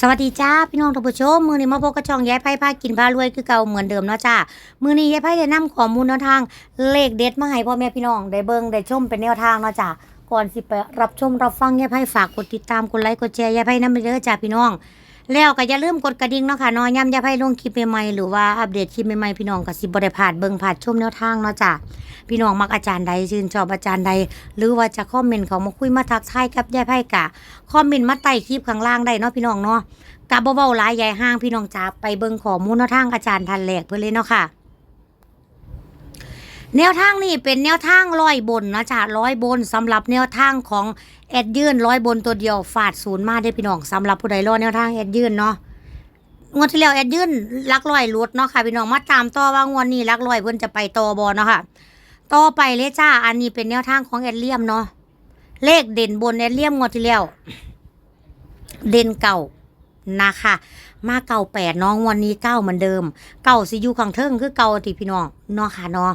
สวัสดีจ้าพี่น้องท่านผู้ชมมือนี้มาพบกับช่องยายไพ่พากินพารวยคือเก่าเหมือนเดิมเนาะจ้ามือนี้ยายไพ่ได้นำข้อมูลแนวทางเลขเด็ดมาให้พ่อแม่พี่น้องได้เบิ่งได้ชมเป็นแนวทางเนาะจ้าก่อนสิไปรับชมรับฟังยายไพ่ฝากกดติดตามกดไลค์กดแชร์ยายไพ่นำไปเด้อจ้าพี่น้อง แล้วก็อย่าลืมกดกระดิ่งเนาะค่ะเนาะย้ำย่ายไพ่ลงคลิปใหม่ๆหรือว่าอัปเดตคลิปใหม่ๆพี่น้องก็สิบ่ได้พลาดเบิ่งพลาดชมแนวทางเนาะจ้าพี่น้องมักอาจารย์ใดชื่นชอบอาจารย์ใด หรือว่าจะคอมเมนต์เขามาคุยมาทักทายกับยายไพ่กะคอมเมนต์มาใต้คลิปข้างล่างได้เนาะพี่น้องเนาะกับเบาๆหลายใหญ่ห้างพี่น้องจ้าไปเบิ่งข้อมูลแนวทางอาจารย์ทันแหลกเพื่อนเลยเนาะค่ะ แนวทางนี่เป็นแนวทางร้อยบนนะจ๊ะร้อยบนสำหรับแนวทางของแอดยื่นร้อยบนตัวเดียวฝาดศูนย์มาได้พี่น้องสำหรับผู้ใดรอแนวทางแอดยื่นเนาะงวดที่แล้วแอดยื่นลักร้อยลดเนาะค่ะพี่น้องมาตามต่อว่างวดนี้ลักร้อยเพิ่อนจะไปต่อบอเนาะค่ะต่อไปเลยจ้าอันนี้เป็นแนวทางของแอดเลียมเนาะเลขเด่นบนแอดเลียมงวดที่แล้วเด่นเก่า นะคะ มาเก่าแปดน้องวันนี้เก้าเหมือนเดิม เก่าสิอยูขังเทิงคือเก่าติพี่น้องเนาะค่ะเนาะ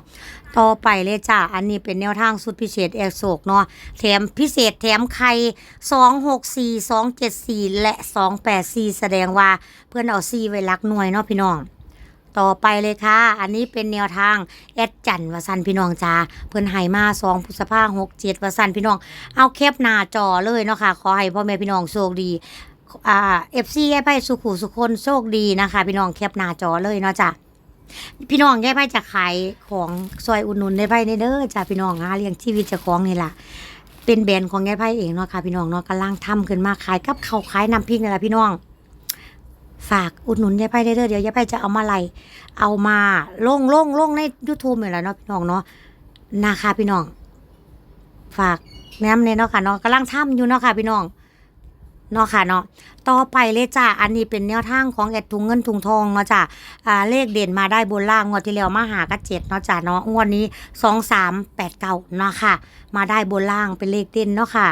ต่อไปเลยจ้าอันนี้เป็นแนวทางสุดพิเศษแอร์โศกเนาะแถมพิเศษแถมไข่สองหกสี่สองเจ็ดสี่และสองแปดสี่แสดงว่าเพื่อนเอาซีไว้รักหน่วยเนาะพี่น้องต่อไปเลยค่ะ อันนี้เป็นแนวทาง แอดจันวสันพี่น้องจ้าเพื่อนให้มาสองพฤษภาหกเจ็ดวสันพี่น้อง เอาแคปหน้าจอเลยเนาะค่ะ ขอให้พ่อแม่พี่น้องโชคดี อ่าเอฟซีแย่ไพ่สุขุสุคนโชคดีนะคะ พี่น้องแคปหน้าจอเลยเนาะจ้ะพี่น้องแย่ไพ่จะขายของซอยอุดหนุนได้ไพ่ในเด้อจ้ะพี่น้องหาเลี้ยงชีวิตจ้าของนี่ล่ะเป็นแบรนด์ของแย่ไพ่เองเนาะค่ะพี่น้องเนาะกำลังทำขึ้นมาขายกับเขาขายน้ำพริกนี่แหละพี่น้อง ฝากอุดหนุนยายไพ่ได้เด้อเดี๋ยวยายไพ่จะเอามาไล่เอามาลงลงลงในยูทูบนี่แหละเนาะพี่น้องเนาะนะคะพี่น้อง ฝากแนะนำเนี่ยเนาะค่ะเนาะกำลังทำอยู่เนาะค่ะพี่น้อง เนาะค่ะเนาะต่อไปเลยจ้าอันนี้เป็นแนวทางของแอดถุงเงินถุงทองเนาะจ้าอ่าเลขเด่นมาได้บนล่างงวดที่แล้วมาหาก็เจ็ดเนาะจ้าเนาะงวดนี้สองสามแปดเก้าเนาะค่ะ มาได้บนล่างเป็นเลขเด่นเนาะค่ะ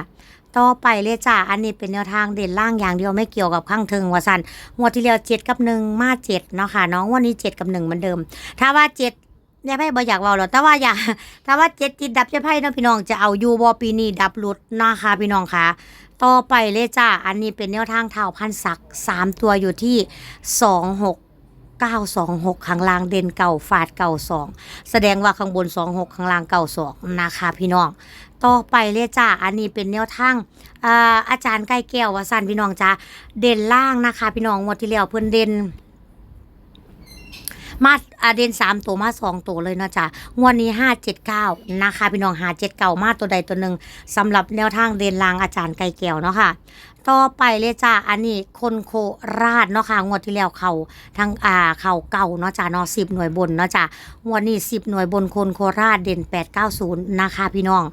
ต่อไปเลยจ้าอันนี้เป็นแนวทางเด่นล่างอย่างเดียวไม่เกี่ยวกับข้างเทิงวาสันงวดที่แล้วเจ็ดกับหนึ่งมาเจ็ดเนาะค่ะนาะงวันนี้เจ็ดกับหนึ่งเหมือนเดิม ถ้าว่าเจ็ด ยายไพ่บ่อยากเว่าหรอกแต่ว่าอยากถ้าว่าเจ็ดติดดับยายไพ่เนาะพี่น้องจะเอาอยูบอปีนี้ดับหลุดนะคะพี่น้องค่ะต่อไปเลยจ้า อันนี้เป็นแนวทางเท่าพันศักสามตัวอยู่ที่สองหกเก้าสองหกข้างล่างเด่นเก่าฟาดเก่าสองแสดงว่าข้างบนสองหกข้างล่างเก่าสองนะคะพี่น้อง ต่อไปเลยจ้า อันนี้เป็นแนวทางอ่าอาจารย์ใกล้แก้ววสันพี่น้องจ้าเด่นล่างนะคะ พี่น้องงวดที่แล้วเพิ่อนเด่น มาอาเดนสามตัวมาสองตัวเลยนะจ้ะงวดนี้ห้าเจ็ดเก้านะคะพี่น้องหาเจ็ดเก้ามาตัวใดตัวหนึ่งสำหรับแนวทางเดนลางอาจารย์ไก่แก้วเนาะค่ะต่อไปเลยจ้ะอันนี้คนโคราชเนาะค่ะงวดที่แล้วเขาทางอ่าเขาเก่าเนาะจ้ะเนาะสิบหน่วยบนเนาะจ้ะงวดนี้สิบหน่วยบนคนโคราชเด่นแปดเก้าศูนย์นะคะพี่น้อง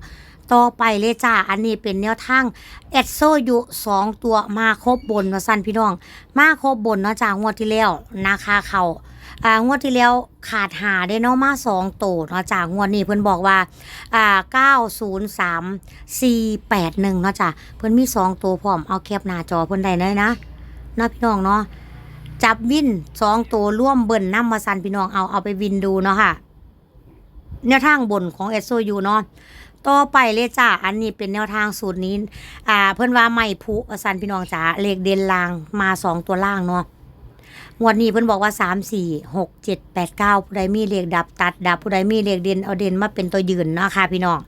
ต่อไปเลยจ้า อันนี้เป็นแนวทางแอดโซยู่สองตัวมาครบบนมาสั้นพี่น้อง มาครบบนเนาะจ้างวดที่แล้วนะคะเขา อ่างวดที่แล้วขาดหาได้เนาะมาสองตัวเนาะจ้างวดนี้เพิ่อนบอกว่าอ่าเก้าศูนย์สามสี่แปดหนึ่งเนาะจ้ะเพิ่อนมีสองตัวพร้อมเอาแคปหน้าจอเพิ่อนได้เลยนะเนาะพี่น้องเนาะจับวินสองตัวร่วมเบิ่นน้ำมาสันพี่น้องเอาเอาไปวินดูเนาะค่ะแนวทางบนของเอสโซยูเนาะต่อไปเลยจ้าอันนี้เป็นแนวทางสูตรนี้ อ่า เพิ่อนว่าไม่ผูอสันพี่น้องจ๋าเลขเด่นลางมาสองตัวล่างเนาะ งวดนี้เพิ่นบอกว่าสามสี่หกเจ็ดแปดเก้าผู้ใดมีเลขดับตัดดับผู้ใดมีเลขเด่นเอาเด่นมาเป็นตัวยืนเนาะค่ะพี่น้อง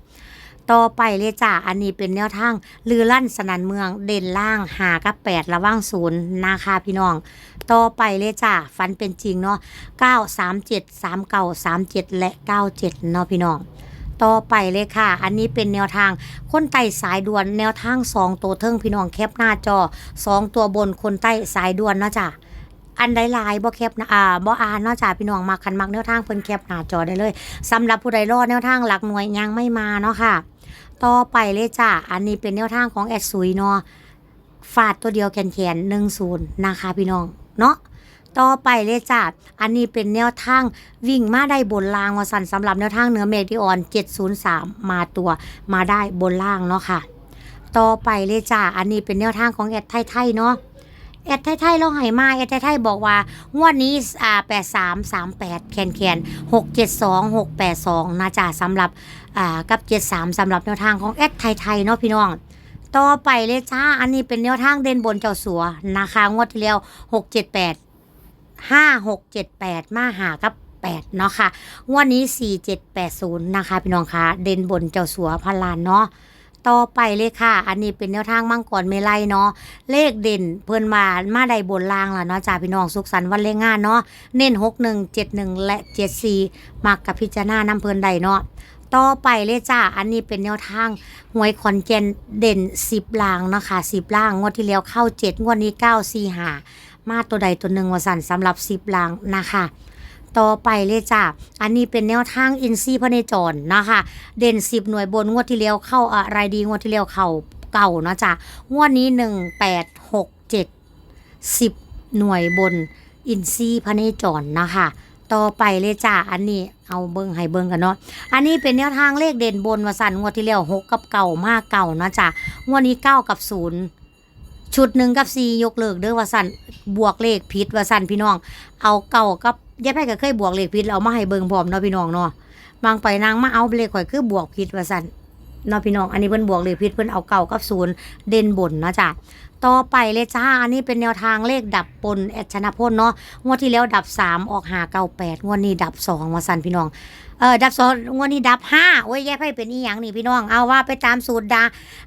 ต่อไปเลยจ้า อันนี้เป็นแนวทางลือลั่นสนันเมืองเด่นล่างหากับแปดระว่างศูนย์นะคะพี่น้อง ต่อไปเลยจ้าฟันเป็นจริงเนาะเก้าสามเจ็ดสามเก้าสามเจ็ดและเก้าเจ็ดเนาะพี่น้อง ต่อไปเลยค่ะ อันนี้เป็นแนวทางคนไต่สายด่วนแนวทางสองตัวเทิงพี่น้องแคปหน้าจอสองตัวบนคนใต้สายด่วนเนาะจ้ะ อันใดลายบ่แคปนะอ่าบ่อ่านเนาะจ้ะพี่น้องมาคันมักแนวทางเพิ่นแคปหน้าจอได้เลยสำหรับผู้ใดรอดแนวทางหลักหน่วยยังไม่มาเนาะค่ะ ต่อไปเลยจ้ะอันนี้เป็นแนวทางของแอดซุยเนาะฟาดตัวเดียวแขนๆหนึ่งศูนย์นะคะพี่น้องเนาะต่อไปเลยจ้าอันนี้เป็นแนวทางวิ่งมาได้บนล่างวาสันสำหรับแนวทางเหนือเมฆที่อ่อน 703 มาตัวมาได้บนล่างเนาะค่ะ ต่อไปเลยจ้าอันนี้เป็นแนวทางของแอดไทยไทเนาะ แอดไทยไทยเราให้มาแอดไทยไทยบอกว่างวดนี้อ่า83 38แคนแคน672 682นะจ้าสำหรับอ่ากับ73สำหรับแนวทางของแอดไทยไทยเนาะพี่น้องต่อไปเลยจ้า อันนี้เป็นแนวทางเด่นบนเจ้าสัวนะคะงวดที่แล้วหกเจ็ดแปดห้าหกเจ็ดแปดมาหากับแปดเนาะค่ะงวดนี้สี่เจ็ดแปดศูนย์นะคะ พี่น้องคะ เด่นบนเจ้าสัวพันลานเนาะ ต่อไปเลยค่ะ อันนี้เป็นแนวทางมังกรเมลัยเนาะ เลขเด่นเพิ่นมา มาได้บนล่างแล้วเนาะจ้าพี่น้องสุขสันต์วันเลงงานเนาะ เน้นหกหนึ่งเจ็ดหนึ่งและเจ็ดสี่มักกับพิจารณาน้ำเพิ่นใดเนาะต่อไปเลยจ้า อันนี้เป็นแนวทางหวยขอนแก่นเด่นสิบลางนะคะสิบล่างงวดที่แล้วเข้าเจ็ดงวดนี้เก้าสี่หามาตัวใดตัวหนึ่งวสันสำหรับสิบลางนะคะ ต่อไปเลยจ้าอันนี้เป็นแนวทางอินซีพระเนจรนะคะ เด่นสิบหน่วยบนงวดที่แล้วเข้าอะไรดีงวดที่แล้วเข้าเก่านะจ้างวดนี้หนึ่งแปดหกเจ็ดสิบหน่วยบนอินซีพระเนจรนะคะต่อไปเลยจ้าอันนี้เอาเบิ้งให้เบิ้งกันเนาะ อันนี้เป็นแนวทางเลขเด่นบนวสันงวดที่แล้วหกกับเก่ามากเก่านะจ๊ะงวดนี้เก้ากับศูนย์ชุดหนึ่งกับสี่ยกเลิกเด้อวสันบวกเลขผิดวสันพี่น้อง เอาเก่ากับ ยายไพ่ก็เคยบวกเลขผิดเอามาให้เบิ่งพร้อมเนาะพี่น้องเนาะบางไปนางมาเอาเลขข่อยคือบวกผิดวสันเนาะพี่น้อง อันนี้เพิ่นบวกเลขผิดเพิ่นเอาเก่ากับศูนย์เด่นบนนะจ้ะต่อไปเลยจ้า อันนี้เป็นแนวทางเลขดับบนแอดชนะพลเนาะ งวดที่แล้วดับสามออกหาเก้าแปดงวดนี้ดับสองวสันพี่น้อง เออดับสองงวดนี้ดับห้าโอ้ยแย่ไพ่เป็นอีหยังนี่พี่น้อง เอาว่าไปตามสูตรดา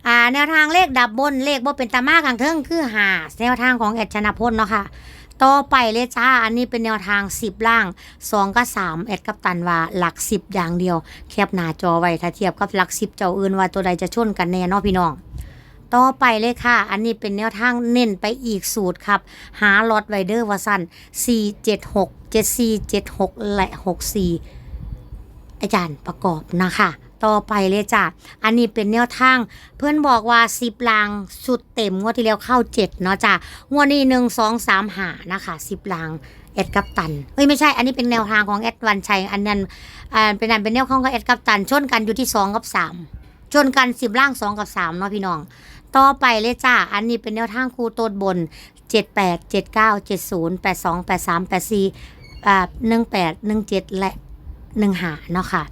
อ่า แนวทางเลขดับบนเลขบ่เป็นตามาข้างเทิงคือหาแนวทางของแอดชนะพลเนาะค่ะ ต่อไปเลยจ้า อันนี้เป็นแนวทางสิบล่างสองกับสามแอดกับตันว่าหลักสิบอย่างเดียว แคบหน้าจอไว้ถ้าเทียบกับหลักสิบเจ้าอื่นว่าตัวใดจะชนกันแน่นาะพี่น้องต่อไปเลยค่ะ อันนี้เป็นแนวทางเน้นไปอีกสูตรครับ หาลอตไวเดอร์วาสัน4 7 6 7 4 7 6 และ 64 อาจารย์ประกอบนะคะ ต่อไปเลยจ้ะ อันนี้เป็นแนวทาง เพื่อนบอกว่าสิบลางสุดเต็มงวดที่แล้วเข้าเจ็ดเนาะจ้ะงวดนี้หนึ่งสองสามหานะคะสิบลางแอดกัปตันเอ้ยไม่ใช่ อันนี้เป็นแนวทางของแอดวันชัย อันนั้นอ่าเป็นอันเป็นแนวของแอดกัปตัน ชนกันอยู่ที่สองกับสามชนกันสิบล่างสองกับสามเนาะพี่น้อง ต่อไปเลยจ้า อันนี้เป็นแนวทางครูโตดบน7 8 7 9 7 0 8 2 8 3 8 4อ่า1 8 1 7และ1หาเนาะค่ะ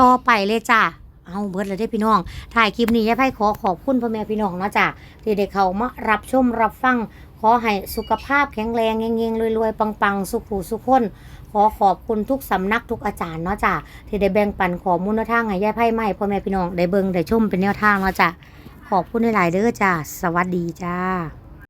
ต่อไปเลยจ้าเอาเบิดเลยได้พี่น้อง ถ่ายคลิปนี้ยายไพ่ขอขอบคุณพ่อแม่พี่น้องนะจ้าที่ได้เขามารับชมรับฟัง ขอให้สุขภาพแข็งแรงเงี้ยงๆรวยๆ ปังๆ สุขหูสุขคน ขอขอบคุณทุกสำนักทุกอาจารย์เนาะจ้าที่ได้แบ่งปันข้อมูลแนวทางให้ยายไพ่ใหม่พ่อแม่พี่น้องได้เบิ่งได้ชมเป็นแนวทางเนาะจ้าขอบคุณหลายๆเด้อจ้าสวัสดีจ้า